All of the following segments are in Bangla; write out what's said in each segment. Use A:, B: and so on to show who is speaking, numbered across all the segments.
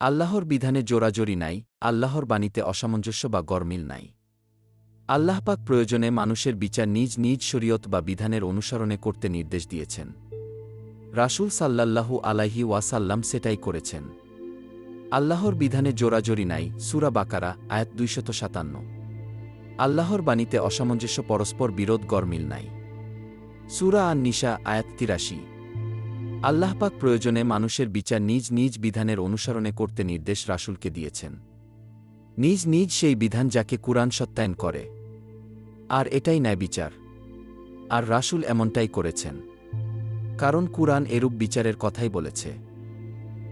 A: আল্লাহর বিধানে জোরাজোরি নাই, আল্লাহর বাণীতে অসামঞ্জস্য বা গরমিল নাই। আল্লাহ পাক প্রয়োজনে মানুষের বিচার নিজ নিজ শরীয়ত বা বিধানের অনুসরণে করতে নির্দেশ দিয়েছেন। রাসূল সাল্লাল্লাহু আলাইহি ওয়াসাল্লাম সেটাই করেছেন। আল্লাহর বিধানে জোরাজোরি নাই, সুরা বাকারা, আয়াত দুইশত সাতান্ন। আল্লাহর বাণীতে অসামঞ্জস্য পরস্পর বিরোধ গরমিল নাই। সুরা আন নিশা আয়াত তিরাশি। আল্লাহ পাক প্রয়োজনে মানুষের বিচার নিজ নিজ বিধানের অনুসরণে করতে নির্দেশ রাসুলকে দিয়েছেন। নিজ নিজ সেই বিধান যাকে কুরআন সত্যায়ন করে। আর এটাই ন্যায় বিচার। আর রাসূল এমনটাই করেছেন। কারণ কুরআন এরূপ বিচারের কথাই বলেছে।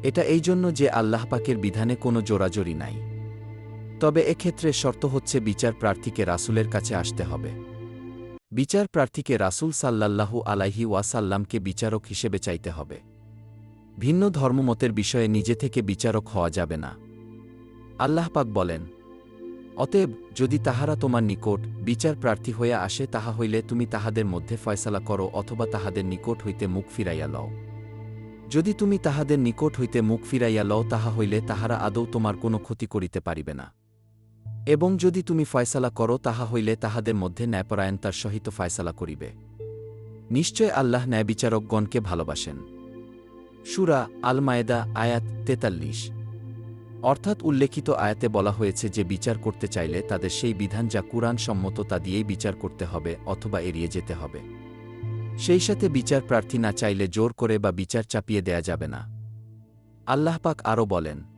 A: এটা এই জন্য যে আল্লাহ পাকের বিধানে কোনো জোরাজোরি নাই। তবে এক্ষেত্রে শর্ত হচ্ছে বিচার প্রার্থীকে রাসূলের কাছে আসতে হবে। বিচার প্রার্থীকে রাসূল সাল্লাল্লাহু আলাইহি ওয়াসাল্লামকে বিচারক হিসেবে চাইতে হবে। ভিন্ন ধর্মমতের বিষয়ে নিজে থেকে বিচারক হওয়া যাবে না। আল্লাহ পাক বলেন, অতএব যদি তাহারা তোমার নিকট বিচার প্রার্থী হইয়া আসে, তাহা হইলে তুমি তাহাদের মধ্যে ফয়সালা করো অথবা তাহাদের নিকট হইতে মুখ ফিরাইয়া লও। যদি তুমি তাহাদের নিকট হইতে মুখ ফিরাইয়া লও, তাহা হইলে তাহারা আদৌ তোমার কোনো ক্ষতি করিতে পারিবে না। এবং যদি তুমি ফয়সালা করো, তাহা হইলে তাহাদের মধ্যে ন্যায়পরায়ণতার সহিত ফয়সালা করিবে। নিশ্চয় আল্লাহ ন্যায়বিচারকগণকে ভালোবাসেন। সুরা আল মায়েদা আয়াত তেতাল্লিশ। অর্থাৎ উল্লেখিত আয়াতে বলা হয়েছে যে, বিচার করতে চাইলে তাদের সেই বিধান যা কুরআন সম্মত তা দিয়েই বিচার করতে হবে অথবা এড়িয়ে যেতে হবে। সেই সাথে বিচার প্রার্থী না চাইলে জোর করে বা বিচার চাপিয়ে দেয়া যাবে না। আল্লাহ পাক আরও বলেন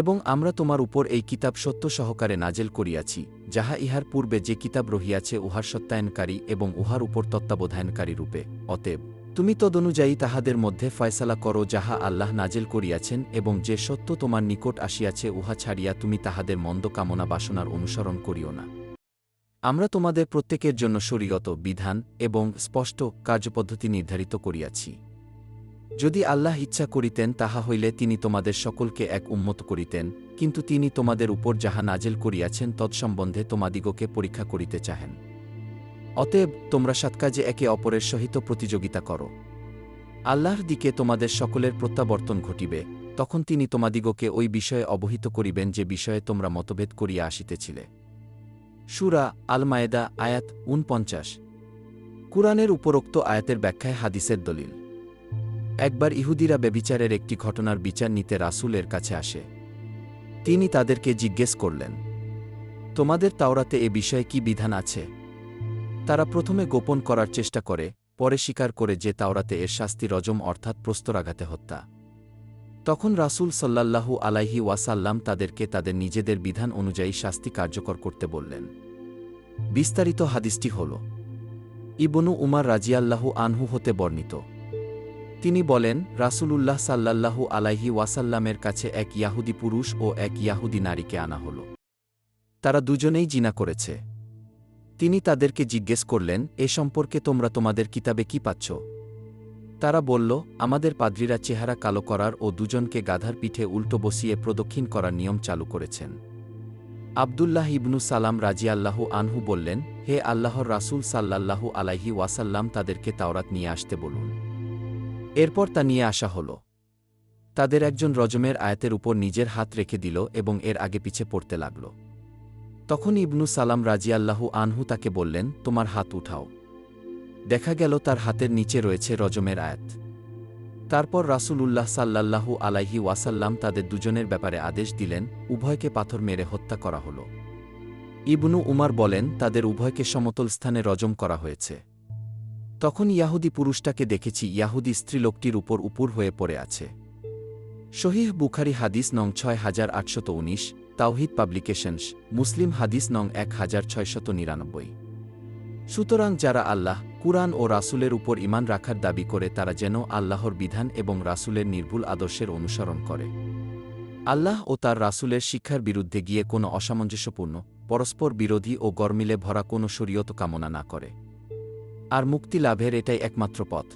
A: এবং আমরা তোমার উপর এই কিতাব সত্য সহকারে নাজেল করিয়াছি, যাহা ইহার পূর্বে যে কিতাব রহিয়াছে উহার সত্যায়নকারী এবং উহার উপর তত্ত্বাবধায়নকারী রূপে। অতএব, তুমি তদনুযায়ী তাহাদের মধ্যে ফয়সালা করো যাহা আল্লাহ নাজেল করিয়াছেন এবং যে সত্য তোমার নিকট আসিয়াছে উহা ছাড়িয়া তুমি তাহাদের মন্দ কামনা বাসনার অনুসরণ করিও না। আমরা তোমাদের প্রত্যেকের জন্য শরীগত বিধান এবং স্পষ্ট কার্যপদ্ধতি নির্ধারিত করিয়াছি। যদি আল্লাহ ইচ্ছা করিতেন তাহা হইলে তিনি তোমাদের সকলকে এক উন্মত করিতেন, কিন্তু তিনি তোমাদের উপর যাহা নাজেল করিয়াছেন তৎসম্বন্ধে তোমাদিগকে পরীক্ষা করিতে চাহেন। অতএব তোমরা সৎকাজে একে অপরের সহিত প্রতিযোগিতা করো। আল্লাহর দিকে তোমাদের সকলের প্রত্যাবর্তন ঘটিবে, তখন তিনি তোমাদিগকে ওই বিষয়ে অবহিত করিবেন যে বিষয়ে তোমরা মতভেদ করিয়া আসিতেছিলে। সুরা আলমায়েদা, আয়াত উনপঞ্চাশ কুরআনের উপরোক্ত আয়াতের ব্যাখ্যায় হাদিসের দলিল। একবার ইহুদিরা বেবিচারের একটি ঘটনার বিচার নিতে রাসূলের কাছে আসে। তিনি তাদেরকে জিজ্ঞেস করলেন, তোমাদের তাওরাতে এ বিষয়ে কি বিধান আছে? তারা প্রথমে গোপন করার চেষ্টা করে, পরে স্বীকার করে যে তাওরাতে এর শাস্তি রজম অর্থাৎ প্রস্তরাঘাতে হত্যা। তখন রাসূল সাল্লাল্লাহু আলাইহি ওয়াসাল্লাম তাদেরকে তাদের নিজেদের বিধান অনুযায়ী শাস্তি কার্যকর করতে বললেন। বিস্তারিত হাদিসটি হল, ইবনু উমার রাজিয়াল্লাহু আনহু হতে বর্ণিত তিনি বলেন, রাসূলুল্লাহ সাল্লাল্লাহু আলাইহি ওয়াসাল্লামের কাছে এক ইয়াহুদি পুরুষ ও এক ইয়াহুদি নারীকে আনা হল। তারা দুজনেই জিনা করেছে। তিনি তাদেরকে জিজ্ঞেস করলেন, এ সম্পর্কে তোমরা তোমাদের কিতাবে কি পাচ্ছ? তারা বলল, আমাদের পাদ্রীরা চেহারা কালো করার ও দুজনকে গাধার পিঠে উল্টো বসিয়ে প্রদক্ষিণ করার নিয়ম চালু করেছেন। আবদুল্লাহ ইবনু সালাম রাজিয়াল্লাহু আনহু বললেন, হে আল্লাহর রাসূল সাল্লাল্লাহু আলাইহি ওয়াসাল্লাম তাদেরকে তাওরাত নিয়ে আসতে বলুন। এরপর তা নিয়ে আসা হল। তাদের একজন রজমের আয়াতের উপর নিজের হাত রেখে দিল এবং এর আগে পিছে পড়তে লাগল। তখন ইবনু সালাম রাজিয়াল্লাহু আনহু তাকে বললেন, তোমার হাত উঠাও। দেখা গেল তার হাতের নিচে রয়েছে রজমের আয়াত। তারপর রাসূলুল্লাহ সাল্লাল্লাহু আলাইহি ওয়াসাল্লাম তাদের দুজনের ব্যাপারে আদেশ দিলেন, উভয়কে পাথর মেরে হত্যা করা হল। ইবনু উমার বলেন, তাদের উভয়কে সমতল স্থানে রজম করা হয়েছে। তখন ইয়াহুদি পুরুষটাকে দেখেছি ইয়াহুদি স্ত্রীলোকটির উপর উপুর হয়ে পড়ে আছে। শহীহ বুখারি হাদিস নং ছয় হাজার আটশত উনিশ, তাওহিদ পাবলিকেশনস, মুসলিম হাদিস নং এক হাজার ছয়শত নিরানব্বই। সুতরাং যারা আল্লাহ, কুরআন ও রাসূলের উপর ইমান রাখার দাবি করে তারা যেন আল্লাহর বিধান এবং রাসূলের নির্ভুল আদর্শের অনুসরণ করে। আল্লাহ ও তার রাসূলের শিক্ষার বিরুদ্ধে গিয়ে কোনো অসামঞ্জস্যপূর্ণ, পরস্পর বিরোধী ও গরমিলে ভরা কোনো শরীয়ত কামনা না করে। আর মুক্তি লাভের এটাই একমাত্র পথ।